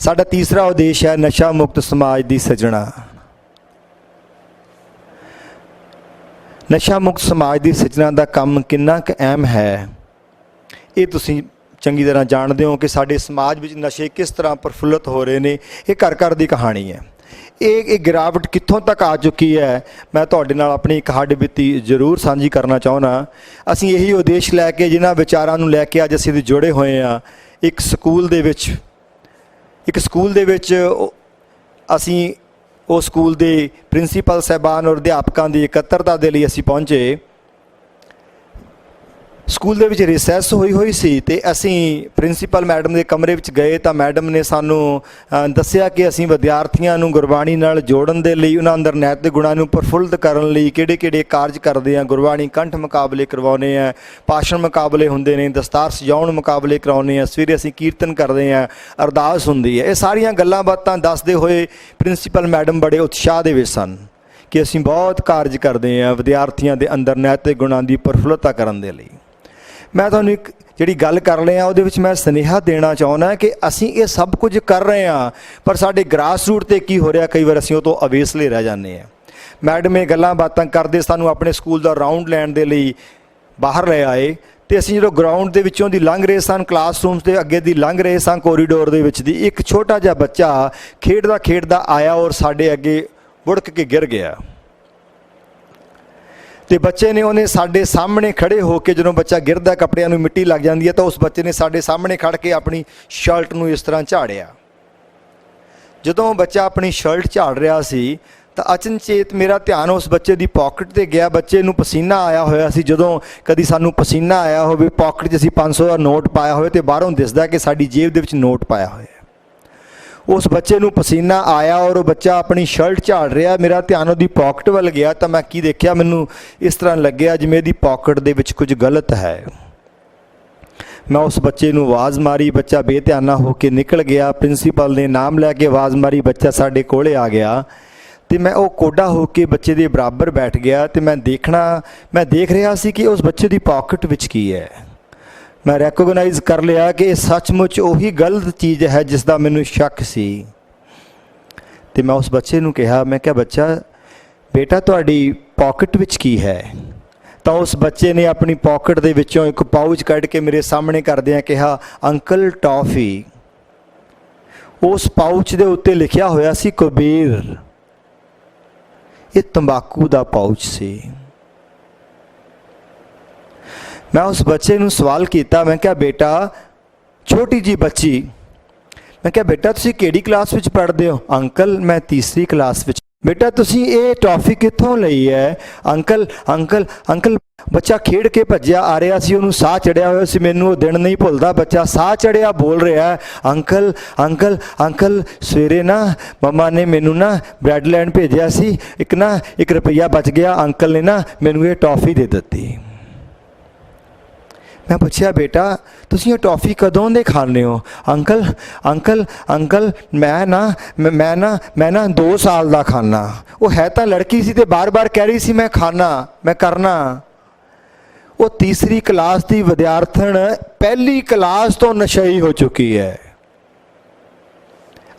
ਸਾਡਾ ਤੀਸਰਾ ਉਦੇਸ਼ ਹੈ ਨਸ਼ਾ ਮੁਕਤ ਸਮਾਜ ਦੀ ਸਿਰਜਣਾ। ਨਸ਼ਾ ਮੁਕਤ ਸਮਾਜ ਦੀ ਸਿਰਜਣਾ ਦਾ ਕੰਮ ਕਿੰਨਾ ਕੁ ਅਹਿਮ ਹੈ, ਇਹ ਤੁਸੀਂ ਚੰਗੀ ਤਰ੍ਹਾਂ ਜਾਣਦੇ ਹੋ ਕਿ ਸਾਡੇ ਸਮਾਜ ਵਿੱਚ ਨਸ਼ੇ ਕਿਸ ਤਰ੍ਹਾਂ ਪ੍ਰਫੁੱਲਤ ਹੋ ਰਹੇ ਨੇ, ਇਹ ਘਰ ਘਰ ਦੀ ਕਹਾਣੀ ਹੈ। ਇਹ ਇਹ ਗਿਰਾਵਟ ਕਿੱਥੋਂ ਤੱਕ ਆ ਚੁੱਕੀ ਹੈ, ਮੈਂ ਤੁਹਾਡੇ ਨਾਲ ਆਪਣੀ ਇੱਕ ਹੱਡ ਬੀਤੀ ਜ਼ਰੂਰ ਸਾਂਝੀ ਕਰਨਾ ਚਾਹੁੰਦਾ। ਅਸੀਂ ਇਹੀ ਉਦੇਸ਼ ਲੈ ਕੇ, ਜਿਨ੍ਹਾਂ ਵਿਚਾਰਾਂ ਨੂੰ ਲੈ ਕੇ ਅੱਜ ਅਸੀਂ ਜੁੜੇ ਹੋਏ ਆ ਇੱਕ ਸਕੂਲ ਦੇ ਵਿੱਚ ਇੱਕ ਸਕੂਲ ਦੇ ਵਿੱਚ ਅਸੀਂ ਉਹ ਸਕੂਲ ਦੇ ਪ੍ਰਿੰਸੀਪਲ, ਸਹਿਬਾਨ ਔਰ ਅਧਿਆਪਕਾਂ ਦੀ ਇਕੱਤਰਤਾ ਦੇ ਲਈ ਅਸੀਂ ਪਹੁੰਚੇ। ਸਕੂਲ ਦੇ ਵਿੱਚ ਰਿਸੈਸ ਹੋਈ ਹੋਈ ਸੀ ਤੇ ਅਸੀਂ ਪ੍ਰਿੰਸੀਪਲ ਮੈਡਮ ਦੇ ਕਮਰੇ ਵਿੱਚ ਗਏ ਤਾਂ ਮੈਡਮ ਨੇ ਸਾਨੂੰ ਦੱਸਿਆ ਕਿ ਅਸੀਂ ਵਿਦਿਆਰਥੀਆਂ ਨੂੰ ਗੁਰਬਾਣੀ ਨਾਲ ਜੋੜਨ ਦੇ ਲਈ ਉਹਨਾਂ ਅੰਦਰ ਨੈਤਿਕ ਗੁਣਾਂ ਨੂੰ ਪ੍ਰਫੁੱਲਤ ਕਰਨ ਲਈ ਕਿਹੜੇ-ਕਿਹੜੇ ਕਾਰਜ ਕਰਦੇ ਆ ਗੁਰਬਾਣੀ ਕੰਠ ਮੁਕਾਬਲੇ ਕਰਵਾਉਨੇ ਆ ਭਾਸ਼ਣ ਮੁਕਾਬਲੇ ਹੁੰਦੇ ਨੇ, ਦਸਤਾਰ ਸਜਾਉਣ ਮੁਕਾਬਲੇ ਕਰਾਉਨੇ ਆ ਸਵੇਰੇ ਅਸੀਂ ਕੀਰਤਨ ਕਰਦੇ ਆ ਅਰਦਾਸ ਹੁੰਦੀ ਹੈ। ਇਹ ਸਾਰੀਆਂ ਗੱਲਾਂ ਬਾਤਾਂ ਦੱਸਦੇ ਹੋਏ ਪ੍ਰਿੰਸੀਪਲ ਮੈਡਮ ਬੜੇ ਉਤਸ਼ਾਹ ਦੇ ਵਿੱਚ ਸਨ ਕਿ ਅਸੀਂ ਬਹੁਤ ਕਾਰਜ ਕਰਦੇ ਆ ਵਿਦਿਆਰਥੀਆਂ ਦੇ ਅੰਦਰ ਨੈਤਿਕ ਗੁਣਾਂ ਦੀ ਪ੍ਰਫੁੱਲਤਾ ਕਰਨ ਦੇ ਲਈ। ਮੈਂ ਤੁਹਾਨੂੰ ਇੱਕ ਜਿਹੜੀ ਗੱਲ ਕਰ ਲਿਆ ਉਹਦੇ ਵਿੱਚ ਮੈਂ ਸੁਨੇਹਾ ਦੇਣਾ ਚਾਹੁੰਦਾ ਕਿ ਅਸੀਂ ਇਹ ਸਭ ਕੁਝ ਕਰ ਰਹੇ ਹਾਂ, ਪਰ ਸਾਡੇ ਗ੍ਰਾਸ ਰੂਟ ਤੇ ਕੀ ਹੋ ਰਿਹਾ, ਕਈ ਵਾਰ ਅਸੀਂ ਉਹ ਤੋਂ ਅਵੇਸਲੇ ਰਹਿ ਜਾਂਦੇ ਹਾਂ। ਮੈਡਮ, ਇਹ ਗੱਲਾਂ ਬਾਤਾਂ ਕਰਦੇ ਸਾਨੂੰ ਆਪਣੇ ਸਕੂਲ ਦਾ ਰਾਉਂਡ ਲੈਣ ਦੇ ਲਈ ਬਾਹਰ ਲੈ ਆਏ ਤੇ ਅਸੀਂ ਜਦੋਂ ਗਰਾਊਂਡ ਦੇ ਵਿੱਚੋਂ ਦੀ ਲੰਘ ਰਹੇ ਸਨ ਕਲਾਸਰੂਮਸ ਦੇ ਅੱਗੇ ਦੀ ਲੰਘ ਰਹੇ ਸਾਂ ਕੋਰੀਡੋਰ ਦੇ ਵਿੱਚ ਦੀ, ਇੱਕ ਛੋਟਾ ਜਿਹਾ ਬੱਚਾ ਖੇਡਦਾ ਖੇਡਦਾ ਆਇਆ ਔਰ ਸਾਡੇ ਅੱਗੇ ਵੁੜਕ ਕੇ ਗਿਰ ਗਿਆ। ਤੇ ਬੱਚੇ ਨੇ ਉਹਨੇ ਸਾਡੇ ਸਾਹਮਣੇ ਖੜੇ ਹੋ ਕੇ ਜਦੋਂ ਬੱਚਾ ਗਿਰਦਾ ਕੱਪੜਿਆਂ ਨੂੰ ਮਿੱਟੀ ਲੱਗ ਜਾਂਦੀ ਹੈ ਤਾਂ ਉਸ ਬੱਚੇ ਨੇ ਸਾਡੇ ਸਾਹਮਣੇ ਖੜ ਕੇ ਆਪਣੀ ਸ਼ਰਟ ਨੂੰ ਇਸ ਤਰ੍ਹਾਂ ਝਾੜਿਆ। ਜਦੋਂ ਬੱਚਾ ਆਪਣੀ ਸ਼ਰਟ ਝਾੜ ਰਿਹਾ ਸੀ ਤਾਂ ਅਚਨਚੇਤ ਮੇਰਾ ਧਿਆਨ ਉਸ ਬੱਚੇ ਦੀ ਪਾਕਟ ਤੇ ਗਿਆ। ਬੱਚੇ ਨੂੰ ਪਸੀਨਾ ਆਇਆ ਹੋਇਆ ਸੀ। ਜਦੋਂ ਕਦੀ ਸਾਨੂੰ ਪਸੀਨਾ ਆਇਆ ਹੋਵੇ ਪਾਕਟ 'ਚ ਅਸੀਂ 500 ਦਾ ਨੋਟ ਪਾਇਆ ਹੋਵੇ ਤੇ ਬਾਹਰੋਂ ਦਿਸਦਾ ਕਿ ਸਾਡੀ ਜੇਬ ਦੇ ਵਿੱਚ ਨੋਟ ਪਾਇਆ ਹੋਇਆ ਉਸ ਬੱਚੇ ਨੂੰ ਪਸੀਨਾ ਆਇਆ ਔਰ ਉਹ ਬੱਚਾ ਆਪਣੀ ਸ਼ਰਟ ਝਾੜ ਰਿਹਾ, ਮੇਰਾ ਧਿਆਨ ਉਹਦੀ ਪਾਕਟ ਵੱਲ ਗਿਆ ਤਾਂ ਮੈਂ ਕੀ ਦੇਖਿਆ? ਮੈਨੂੰ ਇਸ ਤਰ੍ਹਾਂ ਲੱਗਿਆ ਜਿਵੇਂ ਇਹਦੀ ਪਾਕਟ ਦੇ ਵਿੱਚ ਕੁਝ ਗਲਤ ਹੈ। ਮੈਂ ਉਸ ਬੱਚੇ ਨੂੰ ਆਵਾਜ਼ ਮਾਰੀ, ਬੱਚਾ ਬੇਧਿਆਨਾ ਹੋ ਕੇ ਨਿਕਲ ਗਿਆ ਪ੍ਰਿੰਸੀਪਲ ਨੇ ਨਾਮ ਲੈ ਕੇ ਆਵਾਜ਼ ਮਾਰੀ, ਬੱਚਾ ਸਾਡੇ ਕੋਲੇ ਆ ਗਿਆ। ਤੇ ਮੈਂ ਉਹ ਕੋਡਾ ਹੋ ਕੇ ਬੱਚੇ ਦੇ ਬਰਾਬਰ ਬੈਠ ਗਿਆ ਤੇ ਮੈਂ ਦੇਖਣਾ, ਮੈਂ ਦੇਖ ਰਿਹਾ ਸੀ ਕਿ ਉਸ ਬੱਚੇ ਦੀ ਪਾਕਟ ਵਿੱਚ ਕੀ ਹੈ। ਮੈਂ ਰੈਕੋਗਨਾਈਜ਼ ਕਰ ਲਿਆ ਕਿ ਇਹ ਸੱਚਮੁੱਚ ਉਹੀ ਗਲਤ ਚੀਜ਼ ਹੈ ਜਿਸ ਦਾ ਮੈਨੂੰ ਸ਼ੱਕ ਸੀ। ਤੇ ਮੈਂ ਉਸ ਬੱਚੇ ਨੂੰ ਕਿਹਾ, ਮੈਂ ਕਿਹਾ, ਬੱਚਾ, ਬੇਟਾ, ਤੁਹਾਡੀ ਪਾਕਟ ਵਿੱਚ ਕੀ ਹੈ? ਤਾਂ ਉਸ ਬੱਚੇ ਨੇ ਆਪਣੀ ਪਾਕਟ ਦੇ ਵਿੱਚੋਂ ਇੱਕ ਪਾਊਚ ਕੱਢ ਕੇ ਮੇਰੇ ਸਾਹਮਣੇ ਕਰਦਿਆਂ ਕਿਹਾ, ਅੰਕਲ ਟੌਫੀ। ਉਸ ਪਾਊਚ ਦੇ ਉੱਤੇ ਲਿਖਿਆ ਹੋਇਆ ਸੀ ਕੁਬੀਰ। ਇਹ ਤੰਬਾਕੂ ਦਾ ਪਾਊਚ ਸੀ। ਮੈਂ ਉਸ ਬੱਚੇ ਨੂੰ ਸਵਾਲ ਕੀਤਾ, ਮੈਂ ਕਿਹਾ, ਬੇਟਾ, ਛੋਟੀ ਜੀ ਬੱਚੀ। ਮੈਂ ਕਿਹਾ, ਬੇਟਾ, ਤੁਸੀਂ ਕਿਹੜੀ ਕਲਾਸ ਵਿੱਚ ਪੜ੍ਹਦੇ ਹੋ? ਅੰਕਲ, ਮੈਂ ਤੀਸਰੀ ਕਲਾਸ ਵਿੱਚ। ਬੇਟਾ, ਤੁਸੀਂ ਇਹ ਟੌਫੀ ਕਿੱਥੋਂ ਲਈ ਹੈ? ਅੰਕਲ ਅੰਕਲ ਅੰਕਲ, ਬੱਚਾ ਖੇਡ ਕੇ ਭੱਜਿਆ ਆ ਰਿਹਾ ਸੀ, ਉਹਨੂੰ ਸਾਹ ਚੜਿਆ ਹੋਇਆ ਸੀ, ਮੈਨੂੰ ਉਹ ਦਿਨ ਨਹੀਂ ਭੁੱਲਦਾ, ਬੱਚਾ ਸਾਹ ਚੜਿਆ, ਬੋਲ ਰਿਹਾ ਅੰਕਲ ਅੰਕਲ ਅੰਕਲ, ਸਵੇਰੇ ਨਾ ਮਮਾ ਨੇ ਮੈਨੂੰ ਨਾ ਬ੍ਰੈਡ ਲੈਣ ਭੇਜਿਆ ਸੀ, ਇੱਕ ਨਾ, ਇੱਕ ਰੁਪਈਆ ਬਚ ਗਿਆ, ਅੰਕਲ ਨੇ ਨਾ ਮੈਨੂੰ ਇਹ ਟੌਫੀ ਦੇ ਦਿੱਤੀ। ਮੈਂ ਪੁੱਛਿਆ, ਬੇਟਾ, ਤੁਸੀਂ ਇਹ ਟੌਫੀ ਕਦੋਂ ਦੇ ਖਾਂਦੇ ਹੋ? ਅੰਕਲ ਅੰਕਲ ਅੰਕਲ, ਮੈਂ ਨਾ, ਮੈਂ ਮੈਂ ਨਾ ਮੈਂ ਨਾ 2 ਸਾਲ ਦਾ ਖਾਣਾ ਉਹ ਹੈ ਤਾਂ ਲੜਕੀ ਸੀ ਤੇ ਬਾਰ-ਬਾਰ ਕਹਿ ਰਹੀ ਸੀ, ਮੈਂ ਖਾਣਾ ਮੈਂ ਕਰਨਾ ਉਹ ਤੀਸਰੀ ਕਲਾਸ ਦੀ ਵਿਦਿਆਰਥਣ ਪਹਿਲੀ ਕਲਾਸ ਤੋਂ ਨਸ਼ਈ ਹੋ ਚੁੱਕੀ ਹੈ।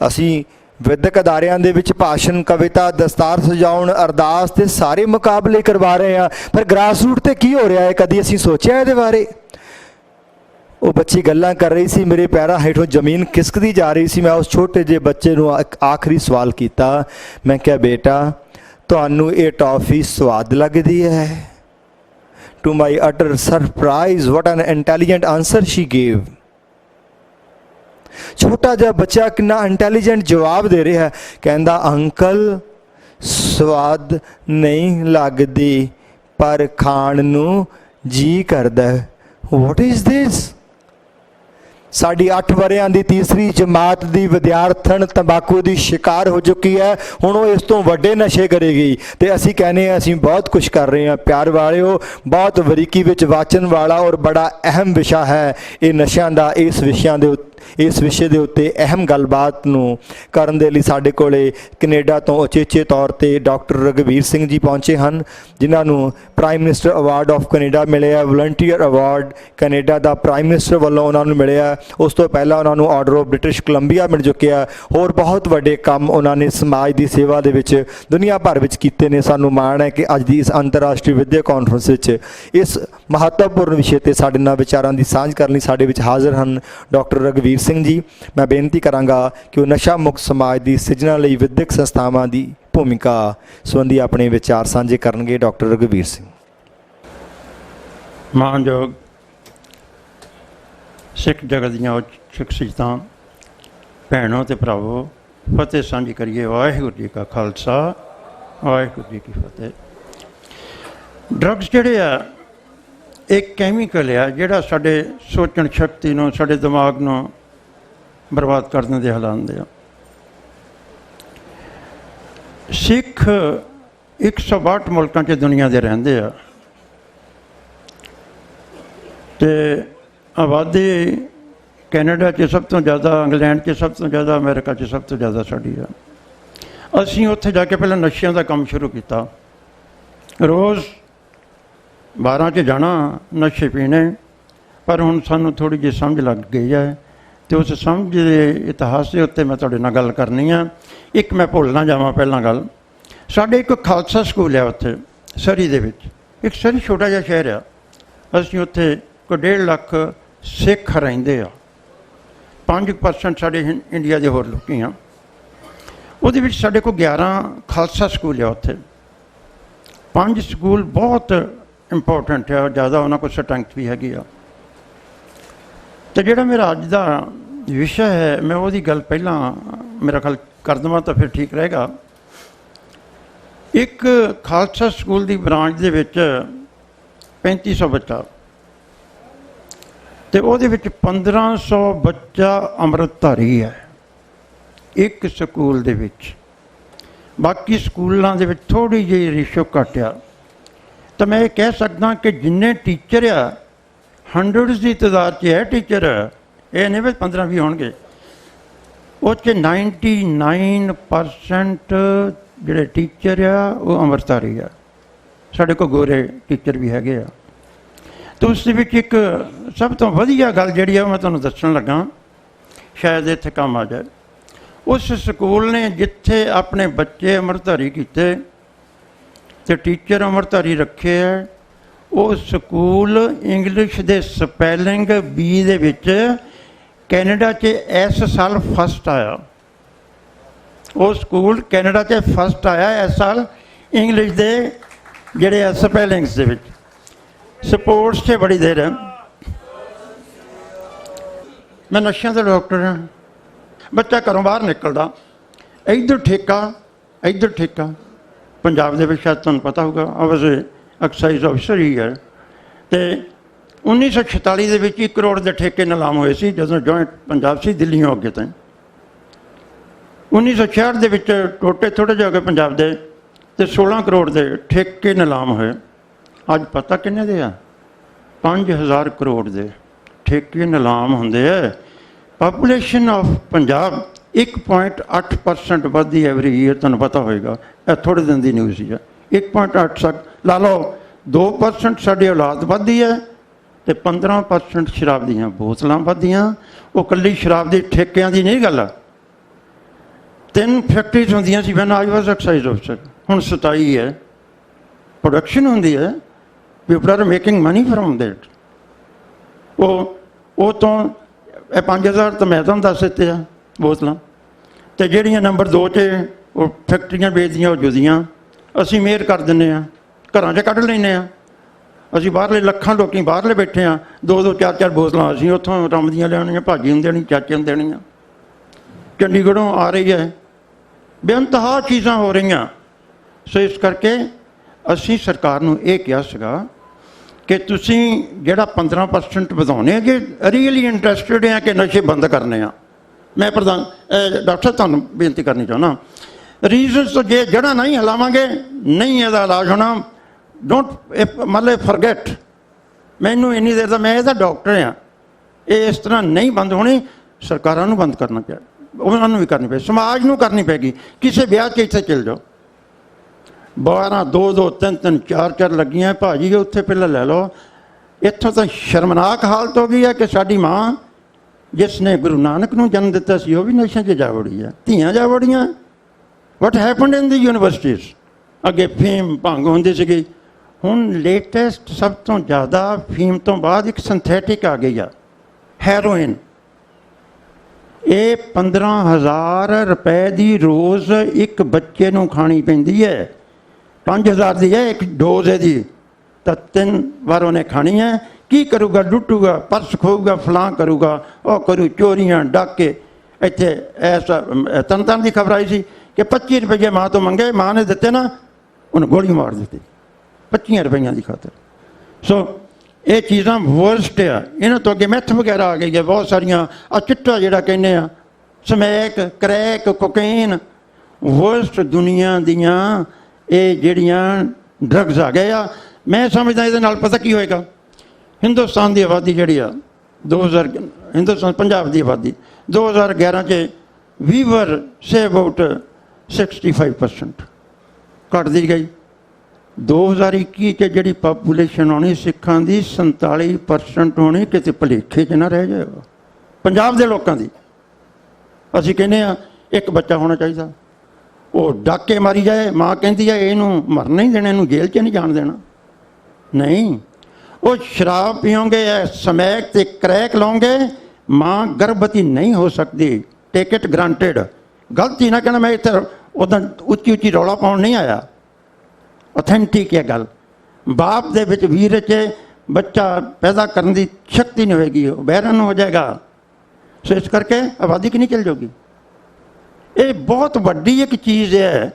ਅਸੀਂ ਵਿਦਿਅਕ ਅਦਾਰਿਆਂ ਦੇ ਵਿੱਚ ਭਾਸ਼ਣ, ਕਵਿਤਾ, ਦਸਤਾਰ ਸਜਾਉਣ, ਅਰਦਾਸ ਤੇ ਸਾਰੇ ਮੁਕਾਬਲੇ ਕਰਵਾ ਰਹੇ ਆ ਪਰ ਗ੍ਰਾਸਰੂਟ ਤੇ ਕੀ ਹੋ ਰਿਹਾ ਹੈ? ਕਦੀ ਅਸੀਂ ਸੋਚਿਆ ਇਹਦੇ ਬਾਰੇ? ਉਹ ਬੱਚੀ ਗੱਲਾਂ ਕਰ ਰਹੀ ਸੀ, ਮੇਰੇ ਪੈਰਾਂ ਹੇਠੋਂ ਜ਼ਮੀਨ ਖਿਸਕਦੀ ਜਾ ਰਹੀ ਸੀ। ਮੈਂ ਉਸ ਛੋਟੇ ਜਿਹੇ ਬੱਚੇ ਨੂੰ ਇੱਕ ਆਖਰੀ ਸਵਾਲ ਕੀਤਾ। ਮੈਂ ਕਿਹਾ, ਬੇਟਾ, ਤੁਹਾਨੂੰ ਇਹ ਟੌਫੀ ਸਵਾਦ ਲੱਗਦੀ ਹੈ? To my utter surprise what an intelligent answer she gave ਛੋਟਾ ਜਿਹਾ ਬੱਚਾ ਕਿੰਨਾ ਇੰਟੈਲੀਜੈਂਟ ਜਵਾਬ ਦੇ ਰਿਹਾ ਹੈ। ਕਹਿੰਦਾ, ਅੰਕਲ, ਸਵਾਦ ਨਹੀਂ ਲੱਗਦੀ, ਪਰ ਖਾਣ ਨੂੰ ਜੀ ਕਰਦਾ ਵਾਟ ਇਜ਼ ਥਿਸ ਸਾਡੀ 8 ਵਰਿਆਂ ਦੀ ਤੀਸਰੀ ਜਮਾਤ ਦੀ ਵਿਦਿਆਰਥਣ ਤੰਬਾਕੂ ਦੀ ਸ਼ਿਕਾਰ ਹੋ ਚੁੱਕੀ ਹੈ। ਹੁਣ ਉਹ ਇਸ ਤੋਂ ਵੱਡੇ ਨਸ਼ੇ ਕਰੇਗੀ ਤੇ ਅਸੀਂ ਕਹਿੰਦੇ ਹਾਂ, ਅਸੀਂ ਬਹੁਤ ਕੁਝ ਕਰ ਰਹੇ ਹਾਂ। ਪਿਆਰ ਵਾਲਿਓ, ਬਹੁਤ ਬਰੀਕੀ ਵਿੱਚ ਵਾਚਨ ਵਾਲਾ ਔਰ ਬੜਾ ਅਹਿਮ ਵਿਸ਼ਾ ਹੈ। ਇਹ ਨਸ਼ਿਆਂ ਦਾ, ਇਸ ਵਿਸ਼ਿਆਂ ਦੇ ਉੱਤੇ ਇਸ ਵਿਸ਼ੇ ਦੇ ਉੱਤੇ ਅਹਿਮ ਗੱਲਬਾਤ ਨੂੰ ਕਰਨ ਦੇ ਲਈ ਸਾਡੇ ਕੋਲੇ ਕੈਨੇਡਾ ਤੋਂ ਉਚੇਚੇ ਤੌਰ ਤੇ ਡਾਕਟਰ ਰਗਵੀਰ ਸਿੰਘ ਜੀ ਪਹੁੰਚੇ ਹਨ, ਜਿਨ੍ਹਾਂ ਨੂੰ prime minister award of Canada ਮਿਲਿਆ ਵਲੰਟੀਅਰ ਅਵਾਰਡ ਕੈਨੇਡਾ ਦਾ ਪ੍ਰਾਈਮ ਮਿਨਿਸਟਰ ਵੱਲੋਂ ਉਹਨਾਂ ਨੂੰ ਮਿਲਿਆ, ਉਸ ਤੋਂ ਪਹਿਲਾਂ ਉਹਨਾਂ ਨੂੰ ਆਰਡਰ ਆਫ ਬ੍ਰਿਟਿਸ਼ ਕੋਲੰਬੀਆ ਮਿਲ ਚੁੱਕਿਆ, ਹੋਰ ਬਹੁਤ ਵੱਡੇ ਕੰਮ ਉਹਨਾਂ ਨੇ ਸਮਾਜ ਦੀ ਸੇਵਾ ਦੇ ਵਿੱਚ ਦੁਨੀਆ ਭਰ ਵਿੱਚ ਕੀਤੇ ਨੇ, ਸਾਨੂੰ ਮਾਣ ਹੈ ਕਿ ਅੱਜ ਦੀ ਇਸ ਅੰਤਰਰਾਸ਼ਟਰੀ ਵਿਦਿਆ ਕਾਨਫਰੰਸ ਵਿੱਚ ਇਸ ਮਹੱਤਵਪੂਰਨ ਵਿਸ਼ੇ ਤੇ ਸਾਡੇ ਨਾਲ ਵਿਚਾਰਾਂ ਦੀ ਸਾਂਝ ਕਰਨ ਲਈ ਸਾਡੇ ਵਿੱਚ ਹਾਜ਼ਰ ਹਨ, ਡਾਕਟਰ ਰਗਵੀਰ ਸਿੰਘ ਜੀ, ਮੈਂ ਬੇਨਤੀ ਕਰਾਂਗਾ ਕਿ ਉਹ ਨਸ਼ਾ ਮੁਕਤ ਸਮਾਜ ਦੀ ਸਿਰਜਣਾ ਲਈ ਵਿਦਿਅਕ ਸੰਸਥਾਵਾਂ ਦੀ ਭੂਮਿਕਾ ਸੰਬੰਧੀ ਆਪਣੇ ਵਿਚਾਰ ਸਾਂਝੇ ਕਰਨਗੇ ਡਾਕਟਰ ਰਗਵੀਰ ਸਿੰਘ। ਮਾਨਯੋਗ ਸਿੱਖ ਜਗਤ ਦੀਆਂ ਉੱਚ ਸ਼ਖਸੀਅਤਾਂ ਭੈਣੋ ਤੇ ਭਰਾਵੋ, ਫਤਿਹ ਸਾਂਝੀ ਕਰੀਏ। ਵਾਹਿਗੁਰੂ ਜੀ ਕਾ ਖਾਲਸਾ, ਵਾਹਿਗੁਰੂ ਜੀ ਕੀ ਫਤਿਹ। ਡਰੱਗਸ ਜਿਹੜੇ ਆ ਇੱਕ ਕੈਮੀਕਲ ਆ ਜਿਹੜਾ ਸਾਡੇ ਸੋਚਣ ਸ਼ਕਤੀ ਨੂੰ, ਸਾਡੇ ਦਿਮਾਗ ਨੂੰ ਬਰਬਾਦ ਕਰਨ ਦੇ ਹਾਲਾਤ ਦੇ ਆ। ਸਿੱਖ 162 ਮੁਲਕਾਂ 'ਚ ਦੁਨੀਆ ਦੇ ਰਹਿੰਦੇ ਆ। ਤੇ ਆਬਾਦੀ ਕੈਨੇਡਾ 'ਚ ਸਭ ਤੋਂ ਜ਼ਿਆਦਾ, ਇੰਗਲੈਂਡ 'ਚ ਸਭ ਤੋਂ ਜ਼ਿਆਦਾ, ਅਮਰੀਕਾ 'ਚ ਸਭ ਤੋਂ ਜ਼ਿਆਦਾ ਸਾਡੀ ਆ। ਅਸੀਂ ਉੱਥੇ ਜਾ ਕੇ ਪਹਿਲਾਂ ਨਸ਼ਿਆਂ ਦਾ ਕੰਮ ਸ਼ੁਰੂ ਕੀਤਾ। ਰੋਜ਼ 12 'ਚ ਜਾਣਾ, ਨਸ਼ੇ ਪੀਣੇ, ਪਰ ਹੁਣ ਸਾਨੂੰ ਥੋੜੀ ਜਿਹੀ ਸਮਝ ਲੱਗ ਗਈ ਹੈ ਤੇ ਉਸ ਸਮਝ ਦੇ ਇਤਿਹਾਸ ਦੇ ਉੱਤੇ ਮੈਂ ਤੁਹਾਡੇ ਨਾਲ ਗੱਲ ਕਰਨੀ ਆ। ਇੱਕ ਮੈਂ ਭੁੱਲ ਨਾ ਜਾਵਾਂ ਪਹਿਲਾਂ ਗੱਲ। ਸਾਡੇ ਇੱਕ ਖਾਲਸਾ ਸਕੂਲ ਹੈ ਉੱਥੇ, ਸਰੀ ਦੇ ਵਿੱਚ। ਇੱਕ ਸਰੀ ਛੋਟਾ ਜਿਹਾ ਸ਼ਹਿਰ ਆ। ਅਸੀਂ ਉੱਥੇ ਕੋਈ 1.5 ਲੱਖ ਸਿੱਖ ਰਹਿੰਦੇ ਆ। 5% ਸਾਡੇ ਇੰਡੀਆ ਦੇ ਹੋਰ ਲੋਕੀ ਆ। ਉਹਦੇ ਵਿੱਚ ਸਾਡੇ ਕੋਲ 11 ਖਾਲਸਾ ਸਕੂਲ ਆ ਉੱਥੇ। ਪੰਜ ਸਕੂਲ ਬਹੁਤ ਇੰਪੋਰਟੈਂਟ ਹੈ ਜ਼ਿਆਦਾ ਉਹਨਾਂ ਕੋਲ ਸਟਰੈਂਥ ਵੀ ਹੈਗੀ ਆ। ਤੇ ਜਿਹੜਾ ਮੇਰਾ ਅੱਜ ਦਾ ਵਿਸ਼ਾ ਹੈ, ਮੈਂ ਉਹਦੀ ਗੱਲ ਪਹਿਲਾਂ ਮੇਰਾ ਖਿਆਲ ਕਰ ਦੇਵਾਂ ਤਾਂ ਫਿਰ ਠੀਕ ਰਹੇਗਾ। ਇੱਕ ਖਾਲਸਾ ਸਕੂਲ ਦੀ ਬ੍ਰਾਂਚ ਦੇ ਵਿੱਚ 3500 ਬੱਚਾ ਤੇ ਉਹਦੇ ਵਿੱਚ 1500 ਬੱਚਾ ਅੰਮ੍ਰਿਤਧਾਰੀ ਹੈ, ਇੱਕ ਸਕੂਲ ਦੇ ਵਿੱਚ। ਬਾਕੀ ਸਕੂਲਾਂ ਦੇ ਵਿੱਚ ਥੋੜੀ ਜਿਹੀ ਰੇਸ਼ੋ ਘਟਿਆ। ਤਾਂ ਮੈਂ ਇਹ ਕਹਿ ਸਕਦਾ ਕਿ ਜਿੰਨੇ ਟੀਚਰ ਆ ਹੰਡਰਡਸ ਦੀ ਤਾਦਾਦ 'ਚ ਹੈ ਟੀਚਰ ਇਹ ਨਹੀਂ ਵੀ 15 ਵੀ ਹੋਣਗੇ। ਉਹ 'ਚ 99% ਜਿਹੜੇ ਟੀਚਰ ਆ, ਉਹ ਅੰਮ੍ਰਿਤਧਾਰੀ ਆ। ਸਾਡੇ ਕੋਲ ਗੋਰੇ ਟੀਚਰ ਵੀ ਹੈਗੇ ਆ। ਤੇ ਉਸ ਦੇ ਵਿੱਚ ਇੱਕ ਸਭ ਤੋਂ ਵਧੀਆ ਗੱਲ ਜਿਹੜੀ ਆ ਮੈਂ ਤੁਹਾਨੂੰ ਦੱਸਣ ਲੱਗਾ। ਸ਼ਾਇਦ ਇੱਥੇ ਕੰਮ ਆ ਜਾਏ। ਉਸ ਸਕੂਲ ਨੇ ਜਿੱਥੇ ਆਪਣੇ ਬੱਚੇ ਅੰਮ੍ਰਿਤਧਾਰੀ ਕੀਤੇ, ਤੇ ਟੀਚਰ ਅੰਮ੍ਰਿਤਧਾਰੀ ਰੱਖੇ ਹੈ ਉਹ ਸਕੂਲ ਇੰਗਲਿਸ਼ ਦੇ ਸਪੈਲਿੰਗ ਬੀ ਦੇ ਵਿੱਚ ਕੈਨੇਡਾ 'ਚ ਇਸ ਸਾਲ ਫਸਟ ਆਇਆ। ਉਹ ਸਕੂਲ ਕੈਨੇਡਾ 'ਚ ਫਸਟ ਆਇਆ ਇਸ ਸਾਲ ਇੰਗਲਿਸ਼ ਦੇ ਜਿਹੜੇ ਸਪੈਲਿੰਗਸ ਦੇ ਵਿੱਚ। ਸਪੋਰਟਸ 'ਚ ਬੜੀ ਦੇਰ ਹੈ ਮੈਂ ਨਸ਼ਿਆਂ ਦਾ ਡਾਕਟਰ ਹਾਂ। ਬੱਚਾ ਘਰੋਂ ਬਾਹਰ ਨਿਕਲਦਾ। ਇੱਧਰ ਠੇਕਾ ਇੱਧਰ ਠੇਕਾ। ਪੰਜਾਬ ਦੇ ਵਿੱਚ ਸ਼ਾਇਦ ਤੁਹਾਨੂੰ ਪਤਾ ਹੋਊਗਾ ਆਵਾਜ਼ ਐਕਸਾਈਜ਼ ਅਫਸਰ ਹੀ ਹੈ। ਤੇ 1946 ਦੇ ਵਿੱਚ 1 ਕਰੋੜ ਦੇ ਠੇਕੇ ਨਿਲਾਮ ਹੋਏ ਸੀ, ਜਦੋਂ ਜੁਆਇੰਟ ਪੰਜਾਬ ਸੀ ਦਿੱਲੀੋਂ ਅੱਗੇ ਤਾਈਂ। 1966 ਦੇ ਵਿੱਚ ਟੋਟੇ ਥੋੜੇ ਜਿਹੇ ਹੋ ਗਏ ਪੰਜਾਬ ਦੇ ਤੇ 16 ਕਰੋੜ ਦੇ ਠੇਕੇ ਨਿਲਾਮ ਹੋਏ। ਅੱਜ ਪਤਾ ਕਿੰਨੇ ਦੇ ਆ? 5000 ਕਰੋੜ ਦੇ ਠੇਕੇ ਨਿਲਾਮ ਹੁੰਦੇ ਆ। ਪਾਪੂਲੇਸ਼ਨ ਆਫ ਪੰਜਾਬ 1.8% ਵੱਧਦੀ ਐਵਰੀ ਈਅਰ ਤੁਹਾਨੂੰ ਪਤਾ ਹੋਏਗਾ। ਇਹ ਥੋੜੇ ਦਿਨ ਦੀ ਨਿਊਜ਼ ਸੀ 1.8 ਤੱਕ ਲਾ ਲਓ 2% ਸਾਡੀ ਔਲਾਦ ਵੱਧਦੀ ਹੈ ਤੇ 15% ਸ਼ਰਾਬ ਦੀਆਂ ਬੋਤਲਾਂ ਵੱਧਦੀਆਂ। ਉਹ ਕੱਲੀ ਸ਼ਰਾਬ ਦੇ ਠੇਕਿਆਂ ਦੀ ਨਹੀਂ ਗੱਲ। ਤਿੰਨ ਫੈਕਟਰੀਜ਼ ਹੁੰਦੀਆਂ ਸੀ ਵੈਨ ਆਈ ਵਾਸ ਐਕਸਾਈਜ਼ ਅਫਸਰ ਹੁਣ 27 ਹੈ। ਪ੍ਰੋਡਕਸ਼ਨ ਹੁੰਦੀ ਹੈ। People are making money from that ਉਹ ਉਹ ਤੋਂ, ਇਹ 5000 ਤਾਂ ਮੈਂ ਤੁਹਾਨੂੰ ਦੱਸ ਦਿੱਤੇ ਆ ਬੋਤਲਾਂ। ਤੇ ਜਿਹੜੀਆਂ ਨੰਬਰ 2 'ਚ ਉਹ ਫੈਕਟਰੀਆਂ ਵੇਚਦੀਆਂ, ਉਹ ਜੁਦੀਆਂ। ਅਸੀਂ ਮੇਰ ਕਰ ਦਿੰਨੇ ਆ ਘਰਾਂ 'ਚ ਕੱਢ ਲੈਨੇ ਆ। ਅਸੀਂ ਬਾਹਰਲੇ ਲੱਖਾਂ ਲੋਕੀ ਬਾਹਰਲੇ ਬੈਠੇ ਆ। ਦੋ ਦੋ, ਚਾਰ ਚਾਰ ਬੋਤਲਾਂ ਅਸੀਂ ਉੱਥੋਂ ਰੰਮ ਦੀਆਂ ਲਿਆਉਣੀਆਂ ਭਾਜੀ ਨੂੰ ਦੇਣੀ ਚਾਚੇ ਨੂੰ ਦੇਣੀਆਂ। ਚੰਡੀਗੜ੍ਹੋਂ ਆ ਰਹੀ ਹੈ। ਬੇਅੰਤਹਾ ਚੀਜ਼ਾਂ ਹੋ ਰਹੀਆਂ। ਸੋ ਇਸ ਕਰਕੇ ਅਸੀਂ ਸਰਕਾਰ ਨੂੰ ਇਹ ਕਿਹਾ ਸੀਗਾ ਕਿ ਤੁਸੀਂ ਜਿਹੜਾ 15% ਵਧਾਉਣੇ ਆ ਰੀਅਲੀ ਇੰਟਰਸਟਿਡ ਆ ਕਿ ਨਸ਼ੇ ਬੰਦ ਕਰਨੇ ਆ। ਮੈਂ ਪ੍ਰਧਾਨ ਡਾਕਟਰ ਸਾਹਿਬ, ਤੁਹਾਨੂੰ ਬੇਨਤੀ ਕਰਨੀ ਚਾਹੁੰਦਾ। ਰੀਜ਼ਨਸ ਤੋਂ ਜੇ ਜੜਾ ਨਹੀਂ ਹਲਾਵਾਂਗੇ, ਨਹੀਂ ਇਹਦਾ ਇਲਾਜ ਹੋਣਾ ਡੋਂਟ ਮਤਲਬ ਫੋਰਗੇਟ ਮੈਨੂੰ ਇੰਨੀ ਦੇਰ ਦਾ, ਮੈਂ ਇਹਦਾ ਡਾਕਟਰ ਆ ਇਹ ਇਸ ਤਰ੍ਹਾਂ ਨਹੀਂ ਬੰਦ ਹੋਣੀ। ਸਰਕਾਰਾਂ ਨੂੰ ਬੰਦ ਕਰਨਾ ਪਿਆ। ਉਹਨਾਂ ਨੂੰ ਵੀ ਕਰਨੀ ਪਏ ਸਮਾਜ ਨੂੰ ਕਰਨੀ ਪੈਗੀ ਕਿਸੇ ਵਿਆਹ 'ਚ ਇੱਥੇ ਚਲ ਜਾਓ। 12 ਦੋ ਦੋ, ਤਿੰਨ ਤਿੰਨ, ਚਾਰ ਚਾਰ ਲੱਗੀਆਂ। ਭਾਜੀ, ਉੱਥੇ ਪਹਿਲਾਂ ਲੈ ਲਓ। ਇੱਥੋਂ ਤਾਂ ਸ਼ਰਮਨਾਕ ਹਾਲਤ ਹੋ ਗਈ ਹੈ ਕਿ ਸਾਡੀ ਮਾਂ, ਜਿਸ ਨੇ ਗੁਰੂ ਨਾਨਕ ਨੂੰ ਜਨਮ ਦਿੱਤਾ ਸੀ, ਉਹ ਵੀ ਨਸ਼ਿਆਂ 'ਚ ਜਾ ਵੜੀ ਹੈ ਧੀਆਂ ਜਾ ਵੜੀਆਂ। What happened in the universities ਅੱਗੇ ਫੇਮ ਭੰਗ ਹੁੰਦੀ ਸੀਗੀ। ਹੁਣ ਲੇਟੈਸਟ ਸਭ ਤੋਂ ਜ਼ਿਆਦਾ ਫੀਮ ਤੋਂ ਬਾਅਦ ਇੱਕ ਸਿੰਥੈਟਿਕ ਆ ਗਈ ਆ ਹੈਰੋਇਨ ਇਹ 15000 ਰੁਪਏ ਦੀ ਰੋਜ਼ ਇੱਕ ਬੱਚੇ ਨੂੰ ਖਾਣੀ ਪੈਂਦੀ ਹੈ। 5000 ਦੀ ਹੈ, ਇੱਕ ਡੋਜ਼ ਇਹਦੀ ਤਾਂ ਤਿੰਨ ਵਾਰ ਉਹਨੇ ਖਾਣੀ ਹੈ। ਕੀ ਕਰੂਗਾ? ਲੁੱਟੂਗਾ, ਪਰਸ ਖੋਊਗਾ ਫਲਾਂ ਕਰੂਗਾ, ਉਹ ਕਰੂ ਚੋਰੀਆਂ, ਡਾਕੇ। ਇੱਥੇ ਐਸਾ ਤਨ ਤਨ ਦੀ ਖਬਰ ਆਈ ਸੀ ਕਿ 25 ਰੁਪਏ ਮਾਂ ਤੋਂ ਮੰਗੇ, ਮਾਂ ਨੇ ਦਿੱਤੇ ਨਾ, ਉਹਨੂੰ ਗੋਲੀ ਮਾਰ ਦਿੱਤੀ। 25 ਰੁਪਈਆਂ ਦੀ ਖਾਤਰ। ਸੋ ਇਹ ਚੀਜ਼ਾਂ ਵਰਸਟ ਆ। ਇਹਨਾਂ ਤੋਂ ਅੱਗੇ ਮੈਥ ਵਗੈਰਾ ਆ ਗਈ ਹੈ, ਬਹੁਤ ਸਾਰੀਆਂ। ਆ ਚਿੱਟਾ ਜਿਹੜਾ ਕਹਿੰਦੇ ਆ, ਸਮੈਕ, ਕਰੈਕ, ਕੋਕੇਨ ਵਰਸਟ ਦੁਨੀਆ ਦੀਆਂ ਇਹ ਜਿਹੜੀਆਂ ਡਰੱਗਸ ਆ ਗਏ ਆ। ਮੈਂ ਸਮਝਦਾ ਇਹਦੇ ਨਾਲ ਪਤਾ ਕੀ ਹੋਏਗਾ? ਹਿੰਦੁਸਤਾਨ ਦੀ ਆਬਾਦੀ ਜਿਹੜੀ ਆ 2000 ਹਿੰਦੁਸਤਾਨ, ਪੰਜਾਬ ਦੀ ਆਬਾਦੀ 2011 ਚ ਵੀ ਵਰ ਸੇ ਅਬਾਊਟ 65% ਘਟਦੀ ਗਈ। 2021 ਚ ਜਿਹੜੀ ਪਾਪੂਲੇਸ਼ਨ ਹੋਣੀ ਸਿੱਖਾਂ ਦੀ 47% ਹੋਣੀ ਕਿਤੇ ਭਲੇਖੇ 'ਚ ਨਾ ਰਹਿ ਜਾਏਗਾ ਪੰਜਾਬ ਦੇ ਲੋਕਾਂ ਦੀ। ਅਸੀਂ ਕਹਿੰਦੇ ਆ ਇੱਕ ਬੱਚਾ ਹੋਣਾ ਚਾਹੀਦਾ। ਉਹ ਡਾਕੇ ਮਾਰੀ ਜਾਏ, ਮਾਂ ਕਹਿੰਦੀ ਹੈ ਇਹਨੂੰ ਮਰਨ ਨਹੀਂ ਦੇਣਾ, ਇਹਨੂੰ ਜੇਲ੍ਹ 'ਚ ਨਹੀਂ ਜਾਣ ਦੇਣਾ। ਨਹੀਂ, ਉਹ ਸ਼ਰਾਬ ਪੀਓਗੇ ਸਮੈਕ ਤੇ ਕਰੈਕ ਲਾਉਂਗੇ ਮਾਂ ਗਰਭਵਤੀ ਨਹੀਂ ਹੋ ਸਕਦੀ। ਟਿਕਟ ਇਟ ਗ੍ਰਾਂਟਡ ਗਲਤੀ ਨਾ ਕਹਿਣਾ, ਮੈਂ ਇੱਥੇ ਉਦਾਂ ਉੱਚੀ ਉੱਚੀ ਰੌਲਾ ਪਾਉਣ ਨਹੀਂ ਆਇਆ। ਆਥੈਂਟਿਕ ਹੈ ਗੱਲ। ਬਾਪ ਦੇ ਵਿੱਚ ਵੀਰ ਚ ਬੱਚਾ ਪੈਦਾ ਕਰਨ ਦੀ ਸ਼ਕਤੀ ਨਹੀਂ ਹੋਏਗੀ, ਉਹ ਬਹਿਰਨ ਹੋ ਜਾਏਗਾ। ਸੋ ਇਸ ਕਰਕੇ ਆਬਾਦੀ ਨਹੀਂ ਚੱਲ ਜਾਊਗੀ। ਇਹ ਬਹੁਤ ਵੱਡੀ ਇੱਕ ਚੀਜ਼ ਹੈ।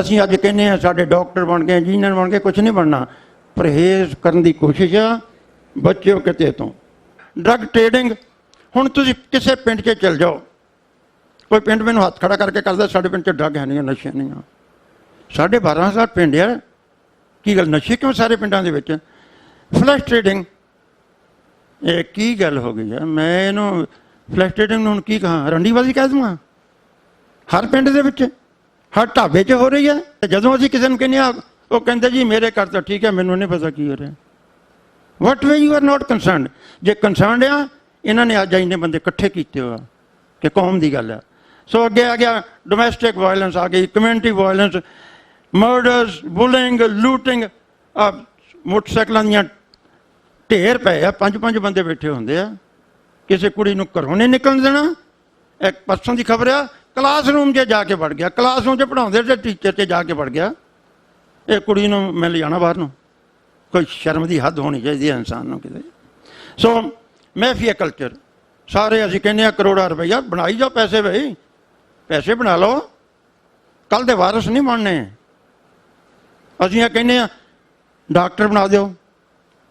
ਅਸੀਂ ਅੱਜ ਕਹਿੰਦੇ ਆ ਸਾਡੇ ਡਾਕਟਰ ਬਣ ਗਏ, ਇੰਜੀਨੀਅਰ ਬਣ ਗਏ ਕੁਝ ਨਹੀਂ ਬਣਨਾ। ਪਰਹੇਜ਼ ਕਰਨ ਦੀ ਕੋਸ਼ਿਸ਼ ਆ, ਬੱਚਿਓ ਕਿਤੇ ਤੋਂ। ਡਰੱਗ ਟ੍ਰੇਡਿੰਗ ਹੁਣ ਤੁਸੀਂ ਕਿਸੇ ਪਿੰਡ 'ਚ ਚੱਲ ਜਾਓ। ਕੋਈ ਪਿੰਡ ਮੈਨੂੰ ਹੱਥ ਖੜਾ ਕਰਕੇ ਕਰਦਾ, ਸਾਡੇ ਪਿੰਡ 'ਚ ਡਰੱਗ ਹੈ ਨਹੀਂ ਨਸ਼ੇ ਨਹੀਂ ਆ। ਸਾਢੇ 12000 ਪਿੰਡ ਆ ਕੀ ਗੱਲ ਨਸ਼ੇ ਕਿਉਂ ਸਾਰੇ ਪਿੰਡਾਂ ਦੇ ਵਿੱਚ? ਫਲੈਸ਼ ਟ੍ਰੇਡਿੰਗ ਇਹ ਕੀ ਗੱਲ ਹੋ ਗਈ ਆ? ਮੈਂ ਇਹਨੂੰ ਫਲੈਸ਼ ਟ੍ਰੇਡਿੰਗ ਨੂੰ ਹੁਣ ਕੀ ਕਹਾਂ? ਰੰਡੀਬਾਜ਼ੀ ਕਹਿ ਦੂੰਗਾ? ਹਰ ਪਿੰਡ ਦੇ ਵਿੱਚ, ਹਰ ਢਾਬੇ 'ਚ ਹੋ ਰਹੀ ਹੈ ਤੇ ਜਦੋਂ ਅਸੀਂ ਕਿਸੇ ਨੂੰ ਕਹਿੰਦੇ ਆ, ਉਹ ਕਹਿੰਦੇ ਜੀ ਮੇਰੇ ਘਰ ਤਾਂ ਠੀਕ ਹੈ ਮੈਨੂੰ ਨਹੀਂ ਪਤਾ ਕੀ ਹੋ ਰਿਹਾ। What way you are not concerned ਜੇ ਕਨਸਰਨਡ ਆ, ਇਹਨਾਂ ਨੇ ਅੱਜ ਇੰਨੇ ਬੰਦੇ ਇਕੱਠੇ ਕੀਤੇ ਹੋਆ ਕਿ ਕੌਮ ਦੀ ਗੱਲ ਆ। ਸੋ ਅੱਗੇ ਆ ਗਿਆ ਡੋਮੈਸਟਿਕ ਵਾਇਲੈਂਸ ਆ ਗਈ community violence murders bullying looting ਆ ਮੋਟਰਸਾਈਕਲਾਂ ਦੀਆਂ ਢੇਰ ਪਏ ਆ, ਪੰਜ ਪੰਜ ਬੰਦੇ ਬੈਠੇ ਹੁੰਦੇ ਆ। ਕਿਸੇ ਕੁੜੀ ਨੂੰ ਘਰੋਂ ਨਹੀਂ ਨਿਕਲਣ ਦੇਣਾ। ਇੱਕ ਪਰਸੋਂ ਦੀ ਖਬਰ ਆ ਕਲਾਸਰੂਮ 'ਚ ਜਾ ਕੇ ਵੜ ਗਿਆ। ਕਲਾਸਰੂਮ 'ਚ ਪੜਾਉਂਦੇ ਤੇ ਟੀਚਰ 'ਚ ਜਾ ਕੇ ਵੜ ਗਿਆ। ਇਹ ਕੁੜੀ ਨੂੰ ਮੈਂ ਲਿਜਾਣਾ ਬਾਹਰ ਨੂੰ। ਕੋਈ ਸ਼ਰਮ ਦੀ ਹੱਦ ਹੋਣੀ ਚਾਹੀਦੀ ਹੈ ਇਨਸਾਨ ਨੂੰ ਕਿਤੇ। ਸੋ ਮੈਫੀਆ ਕਲਚਰ ਸਾਰੇ ਅਸੀਂ ਕਹਿੰਦੇ ਆ, ਕਰੋੜਾ ਰੁਪਈਆ ਬਣਾਈ ਜਾਓ ਪੈਸੇ ਬਈ। ਪੈਸੇ ਬਣਾ ਲਓ। ਕੱਲ ਦੇ ਵਾਰਸ ਨਹੀਂ ਬਣਨੇ। ਅਸੀਂ ਇਹ ਕਹਿੰਦੇ ਆ ਡਾਕਟਰ ਬਣਾ ਦਿਓ।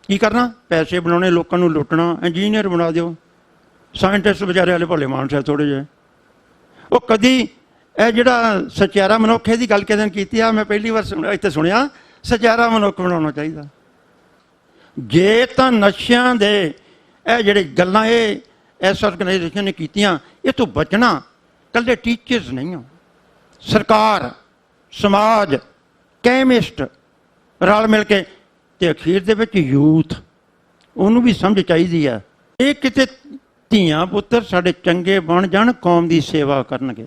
ਕੀ ਕਰਨਾ? ਪੈਸੇ ਬਣਾਉਣੇ, ਲੋਕਾਂ ਨੂੰ ਲੁੱਟਣਾ, ਇੰਜੀਨੀਅਰ ਬਣਾ ਦਿਓ। ਸਾਇੰਟਿਸਟ ਵਿਚਾਰੇ ਵਾਲੇ ਭੋਲੇ ਮਾਨਸ ਹੈ ਥੋੜੇ ਜਿਹੇ। ਉਹ ਕਦੀ ਇਹ ਜਿਹੜਾ ਸਚਿਆਰਾ ਮਨੁੱਖ ਦੀ ਗੱਲ ਕਿਦਨ ਕੀਤੀ ਆ, ਮੈਂ ਪਹਿਲੀ ਵਾਰ ਸੁਣਿਆ ਇੱਥੇ ਸੁਣਿਆ, ਸਚਿਆਰਾ ਮਨੁੱਖ ਬਣਾਉਣਾ ਚਾਹੀਦਾ। ਜੇ ਤਾਂ ਨਸ਼ਿਆਂ ਦੇ ਇਹ ਜਿਹੜੇ ਗੱਲਾਂ ਇਹ, ਇਸ ਆਰਗੇਨਾਈਜੇਸ਼ਨ ਨੇ ਕੀਤੀਆਂ, ਇਹ ਤੋਂ ਬਚਣਾ ਕੱਲੇ ਟੀਚਰਸ ਨਹੀਂ ਹੋ ਸਰਕਾਰ, ਸਮਾਜ ਕੈਮਿਸਟ ਰਲ ਮਿਲ ਕੇ ਤੇ ਅਖੀਰ ਦੇ ਵਿੱਚ ਯੂਥ, ਉਹਨੂੰ ਵੀ ਸਮਝ ਚਾਹੀਦੀ ਆ। ਇਹ ਕਿਤੇ ਧੀਆਂ ਪੁੱਤਰ ਸਾਡੇ ਚੰਗੇ ਬਣ ਜਾਣ, ਕੌਮ ਦੀ ਸੇਵਾ ਕਰਨਗੇ,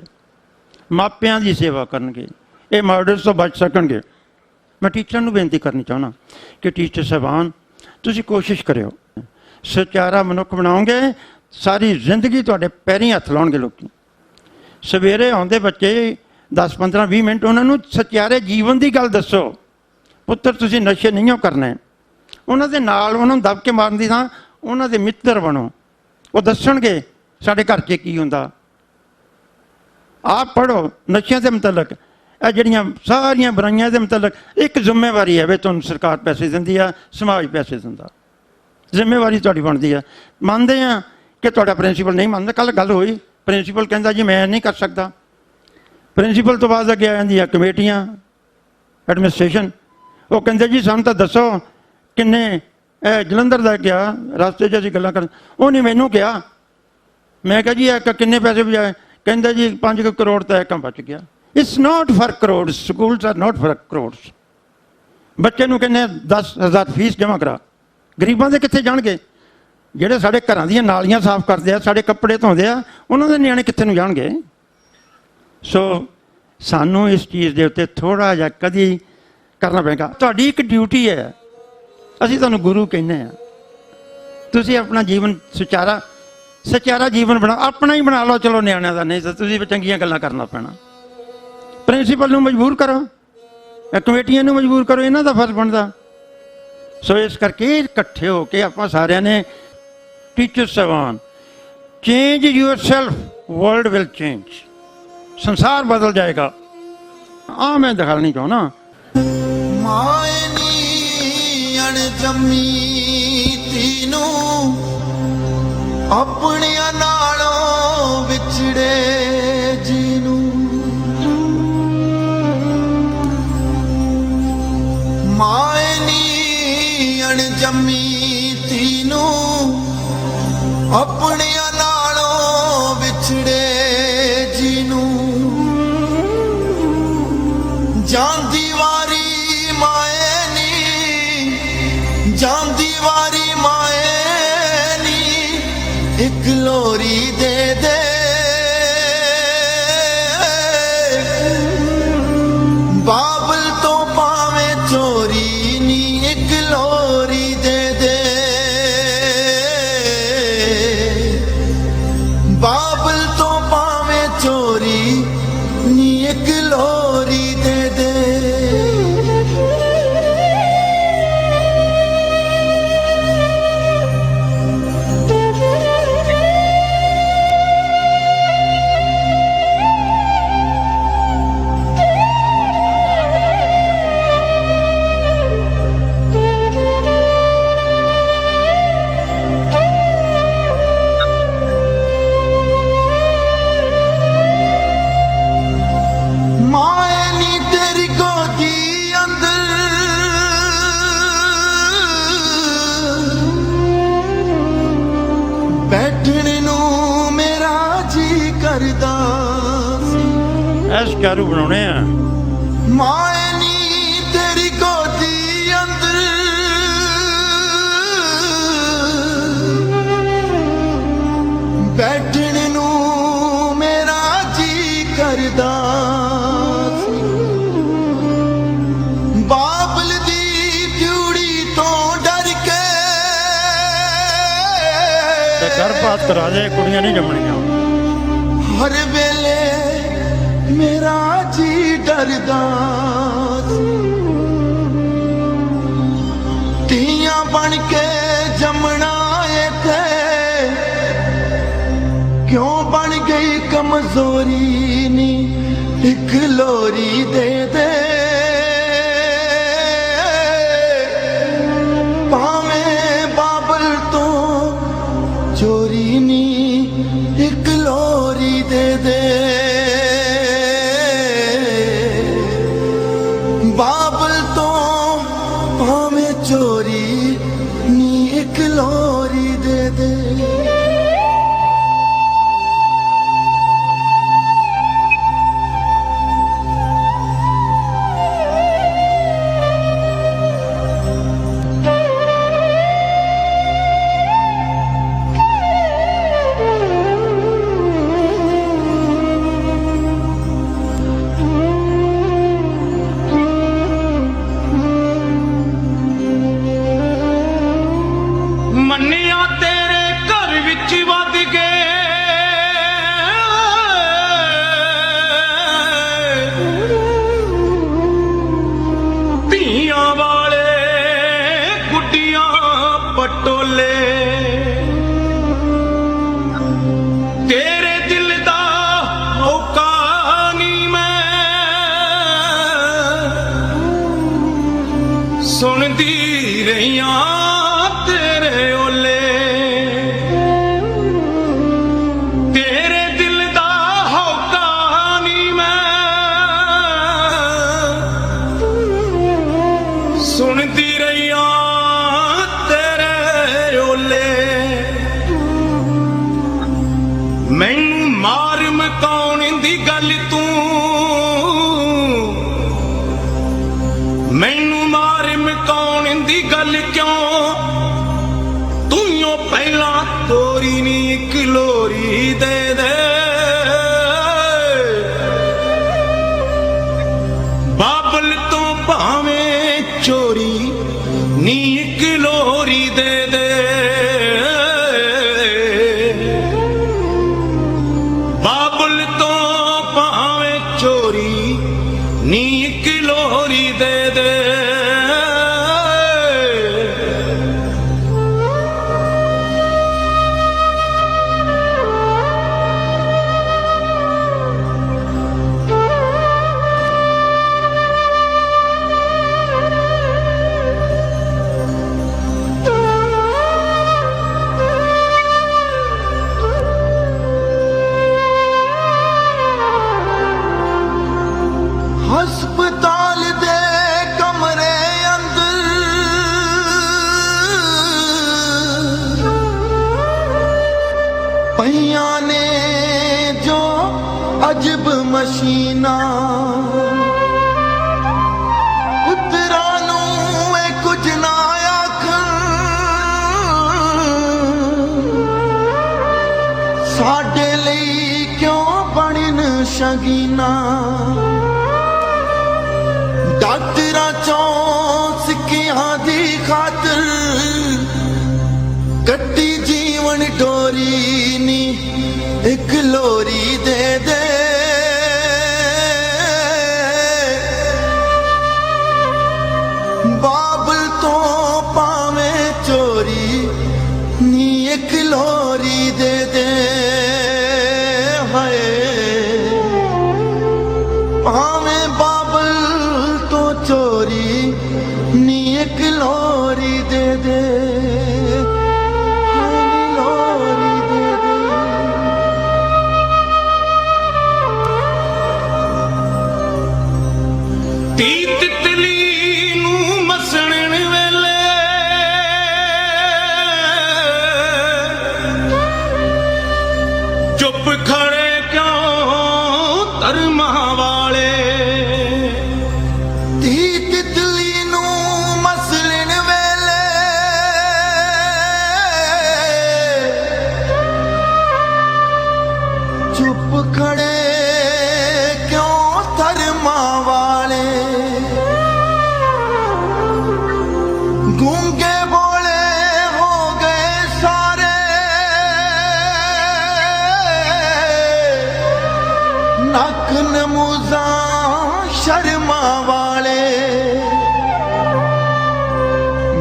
ਮਾਪਿਆਂ ਦੀ ਸੇਵਾ ਕਰਨਗੇ, ਇਹ ਮਰਡਰਸ ਤੋਂ ਬਚ ਸਕਣਗੇ। ਮੈਂ ਟੀਚਰ ਨੂੰ ਬੇਨਤੀ ਕਰਨੀ ਚਾਹਣਾ ਕਿ ਟੀਚਰ ਸਾਹਿਬਾਨ, ਤੁਸੀਂ ਕੋਸ਼ਿਸ਼ ਕਰਿਓ, ਸਚਾਰਾ ਮਨੁੱਖ ਬਣਾਓਗੇ, ਸਾਰੀ ਜ਼ਿੰਦਗੀ ਤੁਹਾਡੇ ਪੈਰੀਂ ਹੱਥ ਲਾਉਣਗੇ ਲੋਕੀ। ਸਵੇਰੇ ਆਉਂਦੇ ਬੱਚੇ 10 15 20 ਮਿੰਟ ਉਹਨਾਂ ਨੂੰ ਸਚਿਆਰੇ ਜੀਵਨ ਦੀ ਗੱਲ ਦੱਸੋ। ਪੁੱਤਰ, ਤੁਸੀਂ ਨਸ਼ੇ ਨਹੀਂ ਹੋ ਕਰਨੇ। ਉਹਨਾਂ ਦੇ ਨਾਲ ਉਹਨਾਂ ਨੂੰ ਦਬ ਕੇ ਮਾਰਨ ਦੀ ਥਾਂ ਉਹਨਾਂ ਦੇ ਮਿੱਤਰ ਬਣੋ। ਉਹ ਦੱਸਣਗੇ, ਸਾਡੇ ਘਰ 'ਚ ਕੀ ਹੁੰਦਾ। ਆਪ ਪੜੋ ਨਸ਼ਿਆਂ ਦੇ ਮੁਤਲਕ। ਇਹ ਜਿਹੜੀਆਂ ਸਾਰੀਆਂ ਬੁਰਾਈਆਂ ਦੇ ਮੁਤਲਕ, ਇੱਕ ਜ਼ਿੰਮੇਵਾਰੀ ਹੈ, ਵੇ ਤੁਹਾਨੂੰ ਸਰਕਾਰ ਪੈਸੇ ਦਿੰਦੀ ਆ, ਸਮਾਜ ਪੈਸੇ ਦਿੰਦਾ। ਜ਼ਿੰਮੇਵਾਰੀ ਤੁਹਾਡੀ ਬਣਦੀ ਆ। ਮੰਨਦੇ ਆ ਕਿ ਤੁਹਾਡਾ ਪ੍ਰਿੰਸੀਪਲ ਨਹੀਂ ਮੰਨਦਾ। ਕੱਲ ਗੱਲ ਹੋਈ। ਪ੍ਰਿੰਸੀਪਲ ਕਹਿੰਦਾ ਜੀ, ਮੈਂ ਨਹੀਂ ਕਰ ਸਕਦਾ। ਪ੍ਰਿੰਸੀਪਲ ਤੋਂ ਬਾਅਦ ਅੱਗੇ ਆ ਜਾਂਦੀਆਂ ਕਮੇਟੀਆਂ, ਐਡਮਿਨਿਸਟ੍ਰੇਸ਼ਨ। ਉਹ ਕਹਿੰਦੇ ਜੀ, ਸਾਨੂੰ ਤਾਂ ਦੱਸੋ ਕਿੰਨੇ, ਇਹ ਜਲੰਧਰ ਦਾ ਗਿਆ ਰਸਤੇ 'ਚ ਅਸੀਂ ਗੱਲਾਂ ਕਰਨ। ਉਹਨੇ ਮੈਨੂੰ ਕਿਹਾ। ਮੈਂ ਕਿਹਾ ਜੀ, ਇਹ ਕਿੰਨੇ ਪੈਸੇ ਬਚਾਏ ਕਹਿੰਦਾ ਜੀ 5 ਕਰੋੜ ਤਾਂ ਇੱਕ ਬਚ ਗਿਆ। It's not for crore schools are not for crores ਬੱਚੇ ਨੂੰ ਕਹਿੰਦੇ 10000 ਫੀਸ ਜਮ੍ਹਾਂ ਕਰਾ। ਗਰੀਬਾਂ ਦੇ ਕਿੱਥੇ ਜਾਣਗੇ? ਜਿਹੜੇ ਸਾਡੇ ਘਰਾਂ ਦੀਆਂ ਨਾਲੀਆਂ ਸਾਫ਼ ਕਰਦੇ ਆ, ਸਾਡੇ ਕੱਪੜੇ ਧੋਂਦੇ ਆ, ਉਹਨਾਂ ਦੇ ਨਿਆਣੇ ਕਿੱਥੇ ਨੂੰ ਜਾਣਗੇ? ਸੋ ਸਾਨੂੰ ਇਸ ਚੀਜ਼ ਦੇ ਉੱਤੇ ਥੋੜਾ ਜਿਹਾ ਕਦੀ ਕਰਨਾ ਪਏਗਾ। ਤੁਹਾਡੀ ਇੱਕ ਡਿਊਟੀ ਹੈ। ਅਸੀਂ ਤੁਹਾਨੂੰ ਗੁਰੂ ਕਹਿੰਦੇ ਆ ਤੁਸੀਂ ਆਪਣਾ ਜੀਵਨ ਸੁਚਾਰਾ, ਸਚਾਰਾ ਜੀਵਨ ਬਣਾ, ਆਪਣਾ ਹੀ ਬਣਾ ਲਓ। ਚਲੋ ਨਿਆਣਿਆਂ ਦਾ ਨਹੀਂ ਤਾਂ ਤੁਸੀਂ ਵੀ ਚੰਗੀਆਂ ਗੱਲਾਂ ਕਰਨਾ ਪੈਣਾ। ਪ੍ਰਿੰਸੀਪਲ ਨੂੰ ਮਜਬੂਰ ਕਰੋ। ਇਹ ਕਮੇਟੀਆਂ ਨੂੰ ਮਜਬੂਰ ਕਰੋ। ਇਹਨਾਂ ਦਾ ਫਰਜ਼ ਬਣਦਾ। ਸੋ ਇਸ ਕਰਕੇ ਇਕੱਠੇ ਹੋ ਕੇ ਆਪਾਂ ਸਾਰਿਆਂ ਨੇ teacher ਸਵਾਨ। Change yourself world will change ਸੰਸਾਰ ਬਦਲ ਜਾਏਗਾ। ਆ ਮੈਂ ਦਿਖਾਣੀ ਚਾਹਣਾ ਮਾਇਨੀ ਅਣਜੰਮੀ ਤੀਨੂੰ, ਆਪਣਿਆਂ ਨਾਲੋਂ ਵਿਛੜੇ ਜੀਨੂੰ। ਮਾਏ ਨੀ ਅਣਜੰਮੀ ਤੀਨੂੰ ਆਪਣਿਆਂ ਵਾਰੀ ਮਾਏ ਨੀ ਜਾਂਦੀ ਵਾਰੀ ਮਾਏ ਨੀ ਇੱਕ ਲੋਰੀ ਦੇ ਦੇ ਐਸ ਚਾਰੂ ਬਣਾਉਣੇ दान de there. ਸ਼ਗੀਨਾ। ਡਾਕਟਰਾਂ ਚੋਂ ਸਿੱਖਿਆ ਦੀ ਖਾਤਰ ਕੱਟੀ ਜੀਵਨ ਡੋਰੀ ਨੀ ਇੱਕ ਲੋਰੀ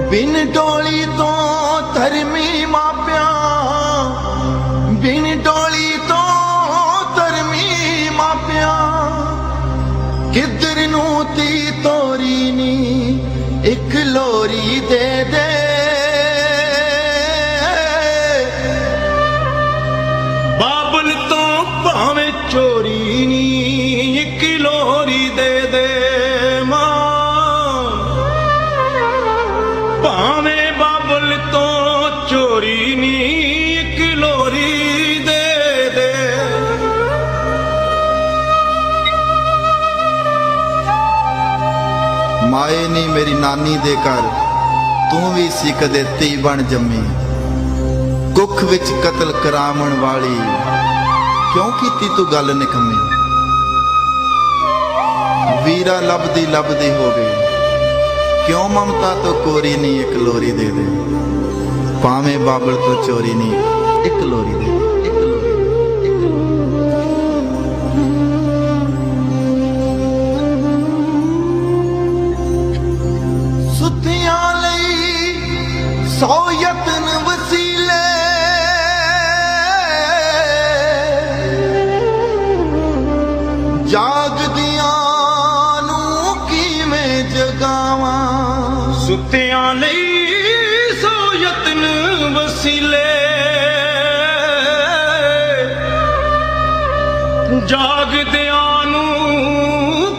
ਬਿਨ ਡੋਲੀ ਤੋਂ ਧਰਮੀ ਮਾਪਿਆਂ ਬਿਨ ਡੋਲੀ ਜੰਮੀ ਮੇਰੀ ਨਾਨੀ ਦੇ ਘਰ, ਤੂੰ ਵੀ ਸੀ ਕਦੇ ਤੀ ਬਣ ਜੰਮੀ। ਕੁੱਖ ਵਿੱਚ ਕਤਲ ਕਰਾਵਣ ਵਾਲੀ, ਕਿਉਂ ਕੀਤੀ ਤੂੰ ਗੱਲ ਨਿਕਮੀ? ਵੀਰਾ ਲੱਭਦੀ ਲੱਭਦੀ ਹੋਵੇ ਕਿਉਂ ਮਮਤਾ ਤੋਂ ਕੋਰੀ ਨਹੀਂ ਇੱਕ ਲੋਰੀ ਦੇ ਦੇ? ਪਾਵੇਂ ਬਾਬਲ ਤੋਂ ਚੋਰੀ ਨਹੀਂ ਇੱਕ ਲੋਰੀ ਦੇ ਦੇ।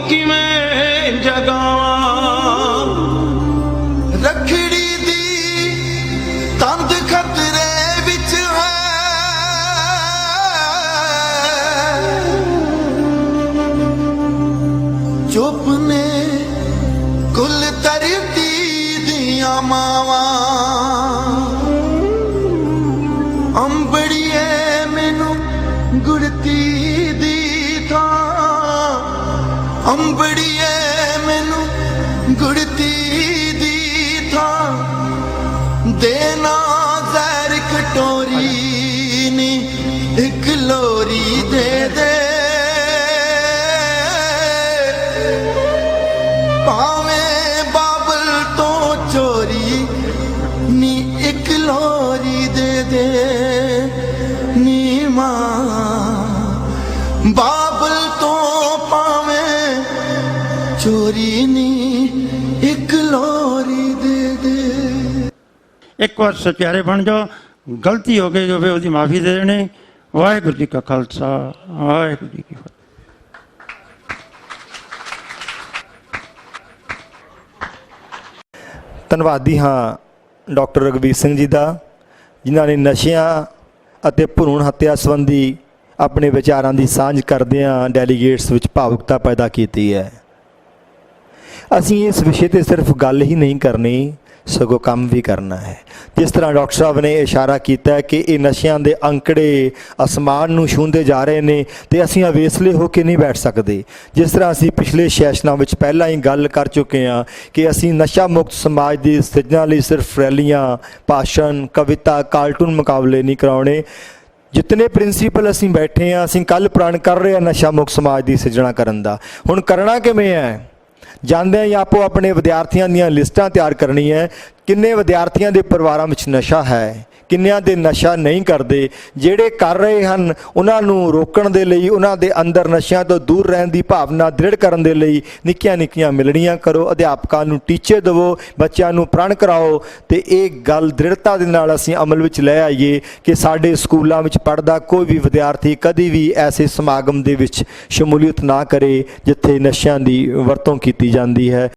की मैं ਦੇ ਦੇ ਨੀ ਮਾਂ ਬਾਬਲ ਤੋਂ ਪਾਵੇਂ ਚੋਰੀ ਨੀ ਇੱਕ ਲੋਰੀ ਦੇ ਦੇ। ਇੱਕ ਵਾਰ ਸਚਿਆਰੇ ਬਣ ਜਾਓ ਗਲਤੀ ਹੋ ਗਈ ਹੋਵੇ ਉਹਦੀ ਮਾਫੀ ਦੇ ਦੇਣੀ। ਵਾਹਿਗੁਰੂ ਜੀ ਕਾ ਖਾਲਸਾ ਵਾਹਿਗੁਰੂ ਜੀ ਕੀ ਫਤਿਹ। ਧੰਨਵਾਦੀ ਹਾਂ ਡਾਕਟਰ ਰਗਵੀਰ ਸਿੰਘ ਜੀ ਦਾ। ਜਿਨ੍ਹਾਂ ਨੇ ਨਸ਼ਿਆਂ ਅਤੇ ਭਰੂਣ ਹੱਤਿਆ ਸੰਬੰਧੀ ਆਪਣੇ ਵਿਚਾਰਾਂ ਦੀ ਸਾਂਝ ਕਰਦਿਆਂ ਡੈਲੀਗੇਟਸ ਵਿੱਚ ਭਾਵੁਕਤਾ ਪੈਦਾ ਕੀਤੀ ਹੈ। ਅਸੀਂ ਇਸ ਵਿਸ਼ੇ ਤੇ ਸਿਰਫ ਗੱਲ ਹੀ ਨਹੀਂ ਕਰਨੀ। ਸਗੋਂ ਕੰਮ ਵੀ ਕਰਨਾ ਹੈ। ਜਿਸ ਤਰ੍ਹਾਂ ਡਾਕਟਰ ਸਾਹਿਬ ਨੇ ਇਸ਼ਾਰਾ ਕੀਤਾ ਹੈ ਕਿ ਇਹ ਨਸ਼ਿਆਂ ਦੇ ਅੰਕੜੇ ਅਸਮਾਨ ਨੂੰ ਛੂੰਹਦੇ ਜਾ ਰਹੇ ਨੇ ਤੇ ਅਸੀਂ ਅਵੇਸਲੇ ਹੋ ਕੇ ਨਹੀਂ ਬੈਠ ਸਕਦੇ। ਜਿਸ ਤਰ੍ਹਾਂ ਅਸੀਂ ਪਿਛਲੇ ਸੈਸ਼ਨਾਂ ਵਿੱਚ ਪਹਿਲਾਂ ਹੀ ਗੱਲ ਕਰ ਚੁੱਕੇ ਹਾਂ ਕਿ ਅਸੀਂ ਨਸ਼ਾ ਮੁਕਤ ਸਮਾਜ ਦੀ ਸਿਰਜਣਾ ਲਈ ਸਿਰਫ ਰੈਲੀਆਂ, ਭਾਸ਼ਣ, ਕਵਿਤਾ, ਕਾਰਟੂਨ ਮੁਕਾਬਲੇ ਨਹੀਂ ਕਰਾਉਣੇ। ਜਿਤਨੇ ਪ੍ਰਿੰਸੀਪਲ ਅਸੀਂ ਬੈਠੇ ਆ ਅਸੀਂ ਕੱਲ ਪ੍ਰਣ ਕਰ ਰਹੇ ਆ ਨਸ਼ਾ ਮੁਕਤ ਸਮਾਜ ਦੀ ਸਿਰਜਣਾ ਕਰਨ ਦਾ। ਹੁਣ ਕਰਨਾ ਕਿਵੇਂ ਹੈ? ਜਾਂਦੇ ਹੀ ਆਪੋ ਆਪਣੇ ਵਿਦਿਆਰਥੀਆਂ ਦੀਆਂ ਲਿਸਟਾਂ ਤਿਆਰ ਕਰਨੀ ਹੈ। ਕਿੰਨੇ ਵਿਦਿਆਰਥੀਆਂ ਦੇ ਪਰਿਵਾਰਾਂ ਵਿੱਚ ਨਸ਼ਾ ਹੈ? ਕਿੰਨਿਆਂ ਦੇ ਨਸ਼ਾ ਨਹੀਂ ਕਰਦੇ, ਜਿਹੜੇ ਕਰ ਰਹੇ ਹਨ, ਉਹਨਾਂ ਨੂੰ ਰੋਕਣ ਦੇ ਲਈ, ਉਹਨਾਂ ਦੇ ਅੰਦਰ ਨਸ਼ਿਆਂ ਤੋਂ ਦੂਰ ਰਹਿਣ ਦੀ ਭਾਵਨਾ ਦ੍ਰਿੜ ਕਰਨ ਦੇ ਲਈ ਨਿੱਕੀਆਂ ਨਿੱਕੀਆਂ ਮਿਲਣੀਆਂ ਕਰੋ, ਅਧਿਆਪਕਾਂ ਨੂੰ ਟੀਚੇ ਦਿਵੋ, ਬੱਚਿਆਂ ਨੂੰ ਪ੍ਰਣ ਕਰਾਓ ਤੇ ਇਹ ਗੱਲ ਦ੍ਰਿੜਤਾ ਦੇ ਨਾਲ ਅਸੀਂ ਅਮਲ ਵਿੱਚ ਲੈ ਆਈਏ ਕਿ ਸਾਡੇ ਸਕੂਲਾਂ ਵਿੱਚ ਪੜਦਾ ਕੋਈ ਵੀ ਵਿਦਿਆਰਥੀ ਕਦੀ ਵੀ ਐਸੇ ਸਮਾਗਮ ਦੇ ਵਿੱਚ ਸ਼ਮੂਲੀਅਤ ਨਾ ਕਰੇ, ਜਿੱਥੇ ਨਸ਼ਿਆਂ ਦੀ ਵਰਤੋਂ ਕੀਤੀ ਜਾਂਦੀ ਹੈ।